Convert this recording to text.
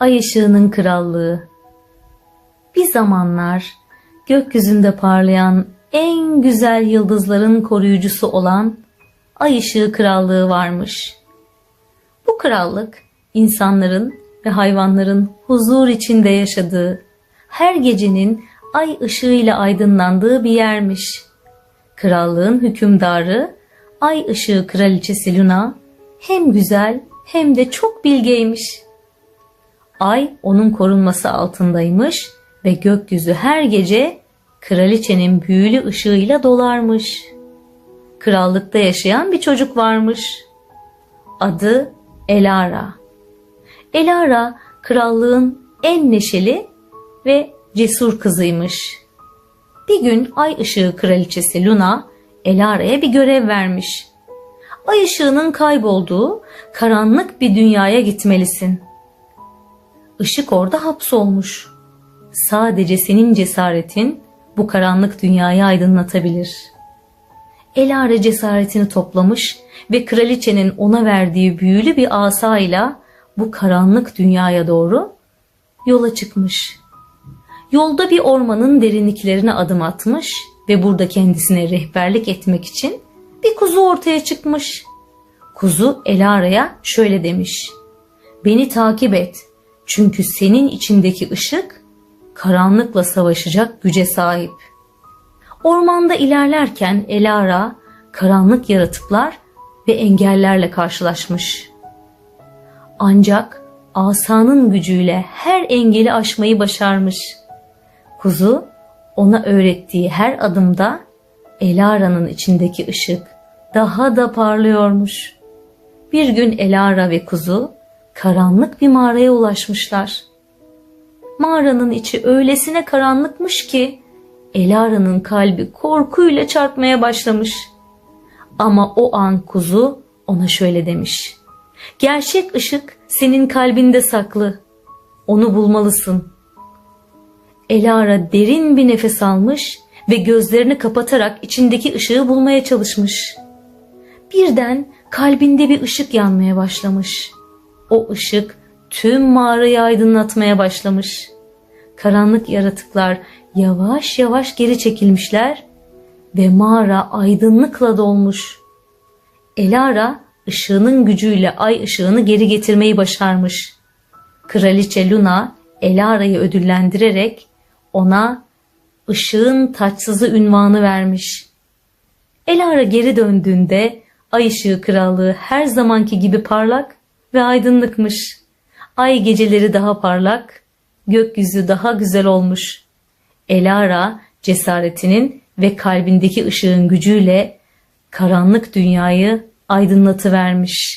Ay ışığının krallığı. Bir zamanlar gökyüzünde parlayan en güzel yıldızların koruyucusu olan Ay ışığı krallığı varmış. Bu krallık insanların ve hayvanların huzur içinde yaşadığı, her gecenin ay ışığıyla aydınlandığı bir yermiş. Krallığın hükümdarı Ay ışığı kraliçesi Luna hem güzel hem de çok bilgeymiş. Ay onun korunması altındaymış ve gökyüzü her gece kraliçenin büyülü ışığıyla dolarmış. Krallıkta yaşayan bir çocuk varmış. Adı Elara. Elara krallığın en neşeli ve cesur kızıymış. Bir gün ay ışığı kraliçesi Luna Elara'ya bir görev vermiş. Ay ışığının kaybolduğu karanlık bir dünyaya gitmelisin. Işık orada hapsolmuş. Sadece senin cesaretin bu karanlık dünyayı aydınlatabilir. Elara cesaretini toplamış ve kraliçenin ona verdiği büyülü bir asayla bu karanlık dünyaya doğru yola çıkmış. Yolda bir ormanın derinliklerine adım atmış ve burada kendisine rehberlik etmek için bir kuzu ortaya çıkmış. Kuzu Elara'ya şöyle demiş. Beni takip et çünkü senin içindeki ışık karanlıkla savaşacak güce sahip. Ormanda ilerlerken Elara karanlık yaratıklar ve engellerle karşılaşmış. Ancak asanın gücüyle her engeli aşmayı başarmış. Kuzu ona öğrettiği her adımda Elara'nın içindeki ışık daha da parlıyormuş. Bir gün Elara ve kuzu karanlık bir mağaraya ulaşmışlar. Mağaranın içi öylesine karanlıkmış ki Elara'nın kalbi korkuyla çarpmaya başlamış. Ama o an kuzu ona şöyle demiş. Gerçek ışık senin kalbinde saklı. Onu bulmalısın. Elara derin bir nefes almış ve gözlerini kapatarak içindeki ışığı bulmaya çalışmış. Birden kalbinde bir ışık yanmaya başlamış. O ışık tüm mağarayı aydınlatmaya başlamış. Karanlık yaratıklar yavaş yavaş geri çekilmişler ve mağara aydınlıkla dolmuş. Elara ışığının gücüyle ay ışığını geri getirmeyi başarmış. Kraliçe Luna Elara'yı ödüllendirerek ona ışığın taçsızı ünvanı vermiş. Elara geri döndüğünde ay ışığı krallığı her zamanki gibi parlak ve aydınlıkmış. Ay geceleri daha parlak, gökyüzü daha güzel olmuş. Elara cesaretinin ve kalbindeki ışığın gücüyle karanlık dünyayı aydınlatıvermiş.